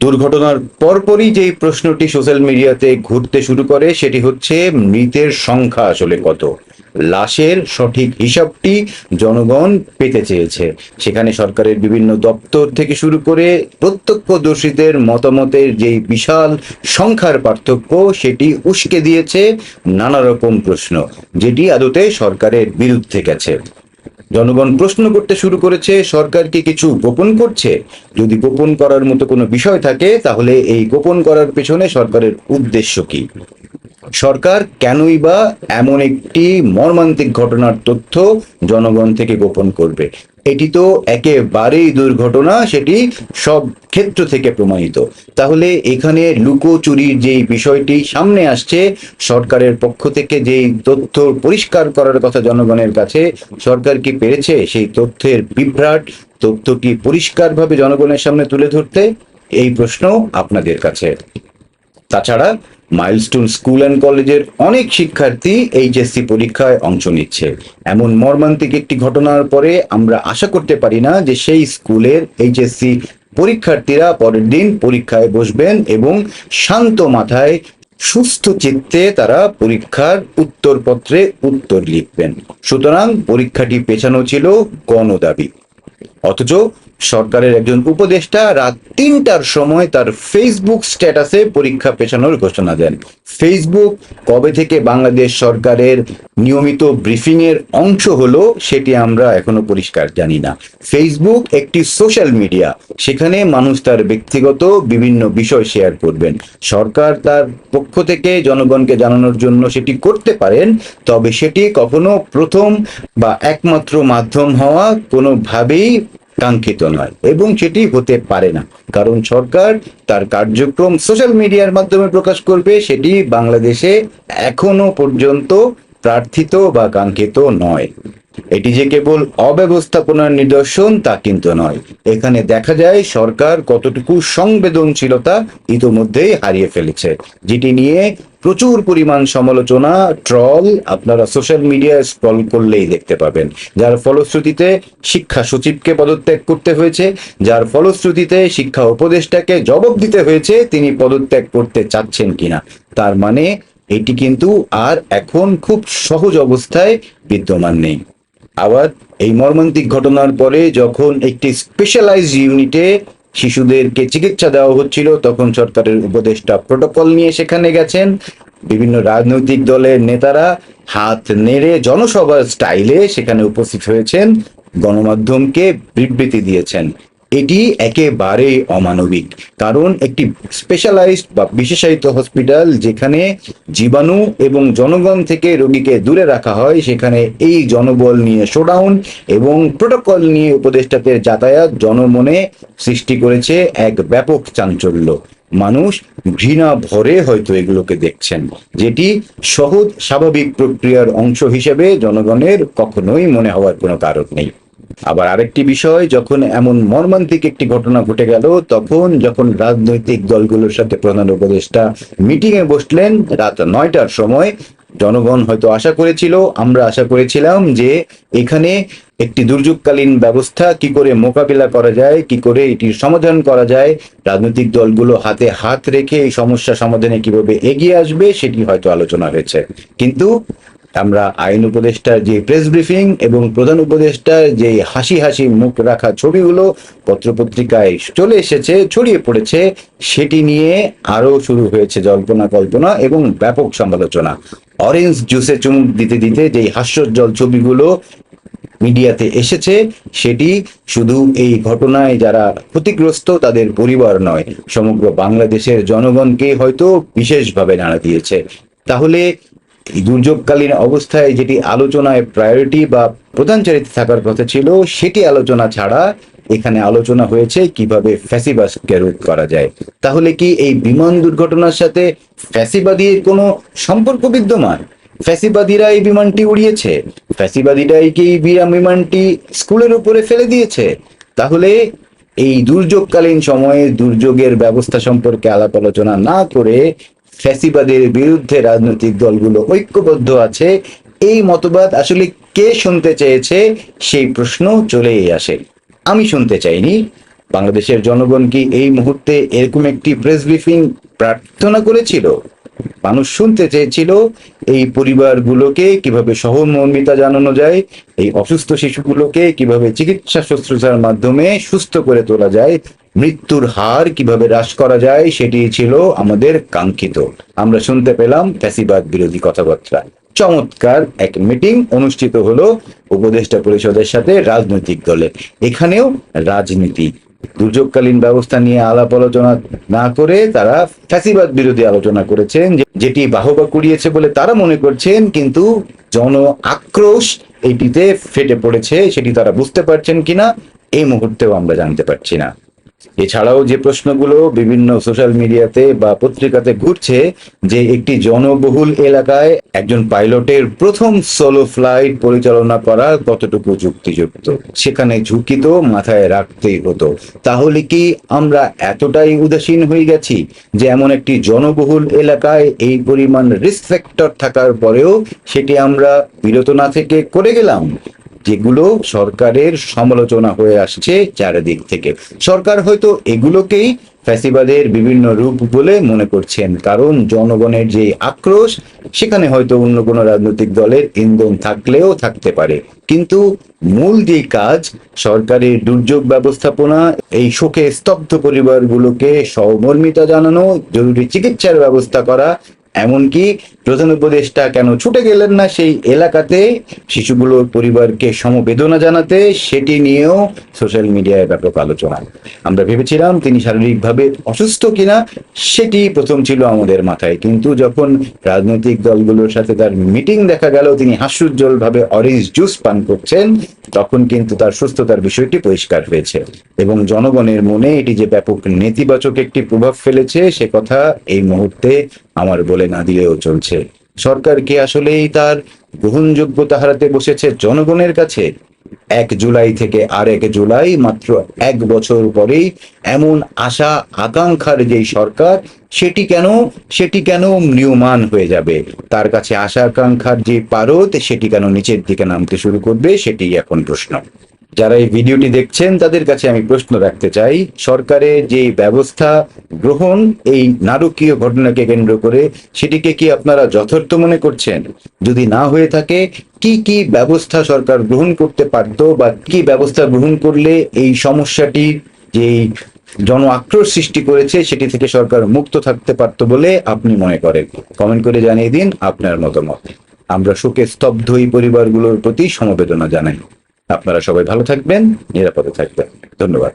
দুর্ঘটনার পরপরই যে প্রশ্নটি সোশ্যাল মিডিয়াতে ঘুরতে শুরু করে, সেটি হচ্ছে মৃতের সংখ্যা আসলে কত? লাশের সঠিক হিসাবটি জনগণ পেতে চেয়েছে। সেখানে সরকারের বিভিন্ন দপ্তর থেকে শুরু করে প্রত্যক্ষদর্শীদের মতামতের যে বিশাল সংখ্যার পার্থক্য, সেটি উস্কে দিয়েছে নানা রকম প্রশ্ন, যেটি আদতে সরকারের বিরুদ্ধে গেছে। জনগণ প্রশ্ন করতে শুরু করেছে, সরকার কি কিছু গোপন করছে? যদি গোপন করার মতো কোনো বিষয় থাকে, তাহলে এই গোপন করার পেছনে সরকারের উদ্দেশ্য কি? সরকার কেনই বা এমন একটি মর্মান্তিক ঘটনার তথ্য জনগণ থেকে গোপন করবে? এটি তো একেবারেই দুর্ঘটনা, সেটি সব ক্ষেত্র থেকে প্রমাণিত। তাহলে এখানে লুকোচুরির যেই বিষয়টি সামনে আসছে, সরকারের পক্ষ থেকে যেই তথ্য পরিষ্কার করার কথা জনগণের কাছে, সরকার কি পেরেছে সেই তথ্যের বিভ্রাট? তথ্যটি পরিষ্কারভাবে জনগণের সামনে তুলে ধরতে? এই প্রশ্ন আপনাদের কাছে। তাছাড়া মাইলস্টোন স্কুল অ্যান্ড কলেজের অনেক শিক্ষার্থী এইচএসসি পরীক্ষায় অংশ নিচ্ছে। এমন মর্মান্তিক একটি ঘটনার পরে আমরা আশা করতে পারি না যে সেই স্কুলের এইচএসসি পরীক্ষার্থীরা পরের দিন পরীক্ষায় বসবেন এবং শান্ত মাথায় সুস্থ চিত্তে তারা পরীক্ষার উত্তরপত্রে উত্তর লিখবেন। সুতরাং পরীক্ষাটি পেছানো ছিল গণদাবি। অথচ সরকারের একজন উপদেষ্টা রাত তিনটার সময় তার ফেসবুক স্ট্যাটাসে পরীক্ষা পেছানোর ঘোষণা দেন। ফেসবুক কবে থেকে বাংলাদেশ সরকারের নিয়মিত ব্রিফিং এর অংশ হলো সেটি আমরা এখনও পরিষ্কার জানি না। ফেসবুক একটি সোশ্যাল মিডিয়া সেখানে মানুষ তার ব্যক্তিগত বিভিন্ন বিষয় শেয়ার করবেন। সরকার তার পক্ষ থেকে জনগণকে জানানোর জন্য সেটি করতে পারেন, তবে সেটি কখনো প্রথম বা একমাত্র মাধ্যম হওয়া কোনোভাবেই কাঙ্ক্ষিত নয়। এবং সেটি হতে পারে না। কারণ সরকার তার কার্যক্রম সোশ্যাল মিডিয়ার মাধ্যমে প্রকাশ করবে, সেটি বাংলাদেশে এখনও পর্যন্ত প্রার্থিত বা কাঙ্ক্ষিত নয়। এটি যে কেবল অব্যবস্থাপনার নিদর্শন, তা কিন্তু নয়। এখানে দেখা যায় সরকার কতটুকু সংবেদনশীলতা ইতোমধ্যেই হারিয়ে ফেলেছে, যেটি নিয়ে প্রচুর পরিমাণ সমালোচনা, ট্রল আপনারা সোশ্যাল মিডিয়ায় স্ক্রল করলেই দেখতে পাবেন। যার ফলশ্রুতিতে শিক্ষা সচিবকে পদত্যাগ করতে হয়েছে, যার ফলশ্রুতিতে শিক্ষা উপদেষ্টাকে জবাব দিতে হয়েছে, তিনি পদত্যাগ করতে চাচ্ছেন কিনা। তার মানে এটি কিন্তু আর এখন খুব সহজ অবস্থায় বিদ্যমান নেই। আবার এই মর্মান্তিক ঘটনার পরে যখন একটি স্পেশালাইজ ইউনিটে শিশুদেরকে চিকিৎসা দেওয়া হচ্ছিল, তখন সরকারের উপদেষ্টা প্রোটোকল নিয়ে সেখানে গেছেন। বিভিন্ন রাজনৈতিক দলের নেতারা হাত নেড়ে জনসভার স্টাইলে সেখানে উপস্থিত হয়েছেন, গণমাধ্যমকে বিবৃতি দিয়েছেন। এটি একেবারেই অমানবিক। কারণ একটি স্পেশালাইজড বা বিশেষায়িত হসপিটাল যেখানে জীবাণু এবং জনগণ থেকে রোগীকে দূরে রাখা হয়, সেখানে এই জনবল নিয়ে শোডাউন এবং প্রোটোকল নিয়ে উপদেষ্টাদের যাতায়াত জনমনে সৃষ্টি করেছে এক ব্যাপক চাঞ্চল্য। মানুষ ঘৃণা ভরে হয়তো এগুলোকে দেখছেন, যেটি সহজ স্বাভাবিক প্রক্রিয়ার অংশ হিসেবে জনগণের কখনোই মনে হওয়ার কোনো কারণ নেই। আবার আরেকটি বিষয়, যখন এমন মর্মান্তিক একটি ঘটনা ঘটে গেল, তখন যখন রাজনৈতিক দলগুলোর সাথে প্রধান উপদেষ্টা মিটিং এ বসলেন রাত নয়টার সময়, জনগণ হয়তো আশা করেছিল, আমরা আশা করেছিলাম যে এখানে একটি দুর্যোগকালীন ব্যবস্থা কি করে মোকাবিলা করা যায়, কি করে এটির সমাধান করা যায়, রাজনৈতিক দলগুলো হাতে হাত রেখে এই সমস্যা সমাধানে কীভাবে এগিয়ে আসবে, সেটি হয়তো আলোচনা হয়েছে। কিন্তু আমরা আইন উপদেষ্টার যে প্রেস ব্রিফিং এবং প্রধান উপদেষ্টার যে হাসি হাসি মুখ রাখা ছবিগুলো পত্রপত্রিকায় চলে এসেছে, ছড়িয়ে পড়েছে, সেটি নিয়ে আরও শুরু হয়েছে জল্পনা কল্পনা এবং ব্যাপক সমালোচনা। অরেঞ্জ জুসে চুমুক দিতে দিতে যে হাস্যোজ্জ্বল ছবিগুলো মিডিয়াতে এসেছে, সেটি শুধু এই ঘটনায় যারা ক্ষতিগ্রস্ত তাদের পরিবার নয়, সমগ্র বাংলাদেশের জনগণকে হয়তো বিশেষভাবে নাড়া দিয়েছে। তাহলে দুর্যোগকালীন অবস্থায় যেটি আলোচনায় প্রায়োরিটি বা প্রধান চরিত্রে থাকার কথা ছিল, সেটি আলোচনা ছাড়া এখানে আলোচনা হয়েছে কীভাবে ফ্যাসিবাসকে রোধ করা যায়। তাহলে কি এই বিমান দুর্ঘটনার সাথে ফ্যাসিবাদীর কোনো সম্পর্ক বিদ্যমান? ফ্যাসিবাদীরা এই বিমানটি উড়িয়েছে। ফ্যাসিবাদীরাই কি বিমানটি স্কুলের উপরে ফেলে দিয়েছে? তাহলে এই দুর্যোগকালীন সময়ে দুর্যোগের ব্যবস্থা সম্পর্কে আলাপ আলোচনা না করে ফ্যাসিবাদের বিরুদ্ধে রাজনৈতিক দলগুলো ঐক্যবদ্ধ আছে। এই মতবাদ আসলে কে শুনতে চেয়েছে সেই প্রশ্ন চলেই আসে। আমি শুনতে চাইনি। বাংলাদেশের জনগণ কি এই মুহূর্তে এরকম একটি প্রেস ব্রিফিং প্রার্থনা করেছিল? মানুষ শুনতে চেয়েছিল এই পরিবারগুলোকে কীভাবে সহমর্মিতা জানানো যায়, এই অসুস্থ শিশুগুলোকে কীভাবে চিকিৎসা শুশ্রূষার মাধ্যমে সুস্থ করে তোলা যায় মৃত্যুর হার কীভাবে হ্রাস করা যায় সেটি ছিল আমাদের কাঙ্ক্ষিত। আমরা শুনতে পেলাম ফ্যাসিবাদ বিরোধী কথাবার্তা। চমৎকার এক মিটিং অনুষ্ঠিত হলো উপদেষ্টা পরিষদের সাথে রাজনৈতিক দলের এখানেও রাজনীতি। দুর্যোগকালীন ব্যবস্থা নিয়ে আলাপ আলোচনা না করে তারা ফ্যাসিবাদ বিরোধী আলোচনা করেছেন যেটি বাহবা কুড়িয়েছে বলে তারা মনে করছেন, কিন্তু জন আক্রোশ এটিতে ফেটে পড়েছে, সেটি তারা বুঝতে পারছেন কিনা, এই মুহূর্তেও আমরা জানতে পারছি না। এছাড়াও যে প্রশ্নগুলো বিভিন্ন সোশ্যাল মিডিয়াতে বা পত্রিকাতে ঘুরছে যে একটি জনবহুল এলাকায় একজন পাইলটের প্রথম সোলো ফ্লাইট পরিচালনা করা কতটুকু যুক্তিযুক্ত? সেখানে ঝুঁকি তো মাথায় রাখতেই হতো। তাহলে কি আমরা এতটাই উদাসীন হয়ে গেছি যে এমন একটি জনবহুল এলাকায় এই পরিমাণ রিস্ক ফ্যাক্টর থাকার পরেও সেটি আমরা বিরত না থেকে করে গেলাম? যেগুলো সরকারের সমালোচনা হয়ে আসছে চারিদিক থেকে। সরকার হয়তো এগুলোকেই ফ্যাসিবাদের বিভিন্ন রূপ বলে মনে করছেন, কারণ জনগণের যে আক্রোশ, সেখানে হয়তো অন্য কোনো রাজনৈতিক দলের ইন্ধন থাকলেও থাকতে পারে। কিন্তু মূল যে কাজ, সরকারের দুর্যোগ ব্যবস্থাপনা, এই শোকে স্তব্ধ পরিবারগুলোকে সহমর্মিতা জানানো, জরুরি চিকিৎসার ব্যবস্থা করা এমনকি প্রধান উপদেষ্টা কেন ছুটে গেলেন না সেই এলাকাতে? শিশুগুলোর পরিবারকে সমবেদনা জানাতে সেটি নিয়েও সোশ্যাল মিডিয়ায় ব্যাপক আলোচনা। আমরা ভেবেছিলাম তিনি শারীরিকভাবে অসুস্থ কিনা, সেটি প্রথম ছিল আমাদের মাথায়। কিন্তু যখন রাজনৈতিক দলগুলোর সাথে তার মিটিং দেখা গেল, তিনি হাস্যোজ্জ্বল ভাবে অরেঞ্জ জুস পান করছেন, তখন কিন্তু তার সুস্থতার বিষয়টি পরিষ্কার হয়েছে। এবং জনগণের মনে এটি যে ব্যাপক নেতিবাচক একটি প্রভাব ফেলেছে, সে কথা এই মুহূর্তে আমার বলে না দিলেও চলছে। সরকার কি আসলেই তার গ্রহণযোগ্যতা হারাতে বসেছে জনগণের কাছে? এক জুলাই থেকে আরেক জুলাই মাত্র এক বছর পরেই এমন আশা, আকাঙ্ক্ষার যেই সরকার, সেটি কেন সেটি কেন নিয়মান হয়ে যাবে? তার কাছে আশা, আকাঙ্ক্ষার যে পারদ, সেটি কেন নিচের দিকে নামতে শুরু করবে সেটি এখন প্রশ্ন। যারা এই ভিডিওটি দেখছেন, তাদের কাছে আমি প্রশ্ন রাখতে চাই। সরকারের যে ব্যবস্থা গ্রহণ এই নারকীয় ঘটনাকে কেন্দ্র করে, সেটিকে কি আপনারা যথার্থ মনে করছেন? যদি না হয়ে থাকে, কি কি ব্যবস্থা সরকার গ্রহণ করতে পারত বা কি ব্যবস্থা গ্রহণ করলে এই সমস্যাটি যে জন আক্রোশ সৃষ্টি করেছে, সেটি থেকে সরকার মুক্ত থাকতে পারত বলে আপনি মনে করেন? কমেন্ট করে জানিয়ে দিন আপনার মতামত। আমরা শোকে স্তব্ধ এই পরিবারগুলোর প্রতি সমবেদনা জানাই। আপনারা সবাই ভালো থাকবেন নিরাপদে থাকবেন। ধন্যবাদ।